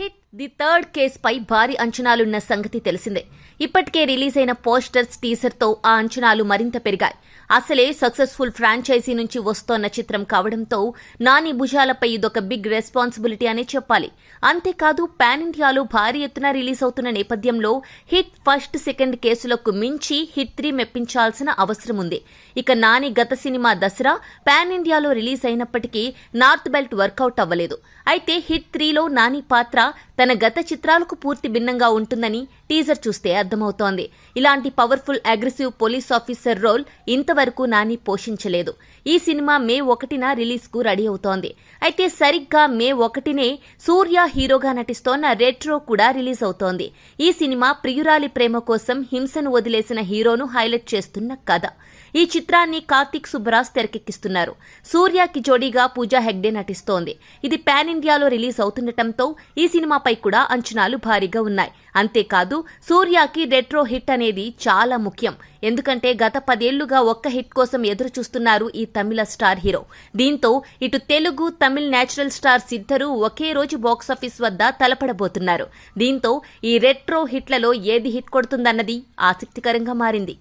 Hit the third కేసుపై భారీ అంచనాలున్న సంగతి తెలిసిందే. ఇప్పటికే రిలీజ్ అయిన పోస్టర్స్ టీజర్తో ఆ అంచనాలు మరింత పెరిగాయి. అసలే సక్సెస్ఫుల్ ఫ్రాంచైజీ నుంచి వస్తోన్న చిత్రం కావడంతో నాని భుజాలపై ఇదొక బిగ్ రెస్పాన్సిబిలిటీ అనే చెప్పాలి. అంతేకాదు పాన్ ఇండియాలో భారీ ఎత్తున రిలీజ్ అవుతున్న నేపథ్యంలో హిట్ ఫస్ట్ సెకండ్ కేసులకు మించి హిట్ త్రీ మెప్పించాల్సిన అవసరం ఉంది. ఇక నాని గత సినిమా దసరా పాన్ ఇండియాలో రిలీజ్ అయినప్పటికీ నార్త్ బెల్ట్ వర్కౌట్ అవ్వలేదు. అయితే హిట్ త్రీలో నాని పాత్ర తన గత చిత్రాలకు పూర్తి భిన్నంగా ఉంటుందని టీజర్ చూస్తే అర్థమవుతోంది. ఇలాంటి powerful aggressive police officer role ఇంతవరకు నాని పోషించలేదు. ఈ సినిమా మే ఒకటిన రిలీజ్కు రెడీ అవుతోంది. అయితే సరిగ్గా మే ఒకటినే సూర్య హీరోగా నటిస్తోన్న రెట్రో కూడా రిలీజ్ అవుతోంది. ఈ సినిమా ప్రియురాలి ప్రేమ కోసం హింసను వదిలేసిన హీరోను హైలైట్ చేస్తున్న కథ. ఈ చిత్రాన్ని కార్తిక్ సుబ్బరాజ్ తెరకెక్కిస్తున్నారు. సూర్యకి జోడీగా పూజా హెగ్డే నటిస్తోంది. ఇది పాన్ ఇండియాలో రిలీజ్ అవుతుండటంతో ఈ సినిమాపై కూడా అంచనాలు భారీగా ఉన్నాయి. అంతేకాదు సూర్యకి రెట్రో హిట్ అనేది చాలా ముఖ్యం. ఎందుకంటే గత పదేళ్ళుగా ఒక్క హిట్ కోసం ఎదురు చూస్తున్నారు ఈ తమిళ స్టార్ హీరో. దీంతో ఇటు తెలుగు తమిళ్ నేచురల్ స్టార్స్ ఇద్దరూ ఒకే రోజు బాక్సాఫీస్ వద్ద తలపడబోతున్నారు. దీంతో ఈ రెట్రో హిట్లలో ఏది హిట్ కొడుతుందన్నది ఆసక్తికరంగా మారింది.